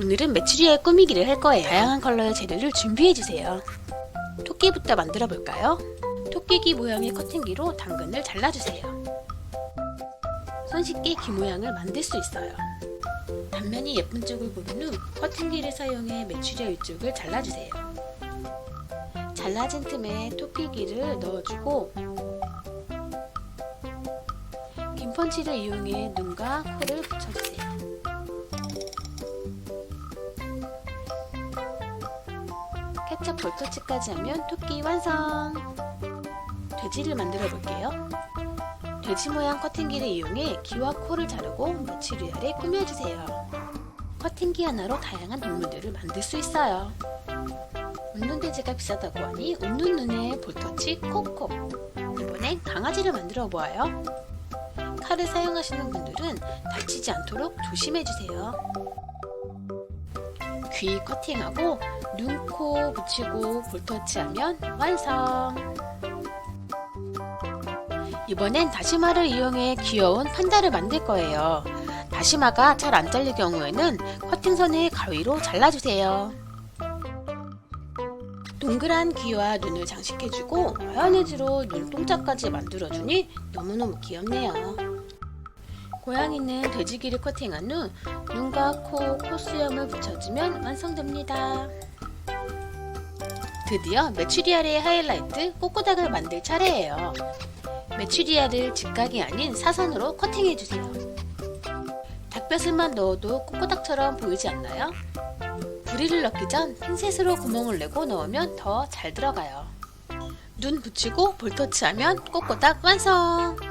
오늘은 메추리알 꾸미기를 할 거예요. 다양한 컬러의 재료를 준비해주세요. 토끼부터 만들어 볼까요? 토끼기 모양의 커팅기로 당근을 잘라주세요. 손쉽게 귀 모양을 만들 수 있어요. 단면이 예쁜 쪽을 고른 후 커팅기를 사용해 메추리알 위쪽을 잘라주세요. 잘라진 틈에 토끼기를 넣어주고 긴 펀치를 이용해 눈과 코를 케첩 볼터치까지 하면 토끼 완성! 돼지를 만들어 볼게요. 돼지 모양 커팅기를 이용해 귀와 코를 자르고 메추리알에 꾸며주세요. 커팅기 하나로 다양한 동물들을 만들 수 있어요. 웃는 돼지가 비싸다고 하니 웃는 눈에 볼터치 코코. 이번엔 강아지를 만들어 보아요. 칼을 사용하시는 분들은 다치지 않도록 조심해주세요. 귀 커팅하고 눈, 코 붙이고 볼터치하면 완성! 이번엔 다시마를 이용해 귀여운 판다를 만들 거예요. 다시마가 잘 안 잘릴 경우에는 커팅선을 가위로 잘라주세요. 동그란 귀와 눈을 장식해주고 마요네즈로 눈동자까지 만들어주니 너무너무 귀엽네요. 고양이는 돼지기를 커팅한 후 눈과 코, 콧수염을 붙여주면 완성됩니다. 드디어 메추리알의 하이라이트 꼬꼬닭을 만들 차례예요. 메추리알을 직각이 아닌 사선으로 커팅해주세요. 닭뼈슬만 넣어도 꼬꼬닭처럼 보이지 않나요? 부리를 넣기 전 핀셋으로 구멍을 내고 넣으면 더 잘 들어가요. 눈 붙이고 볼터치하면 꼬꼬닭 완성!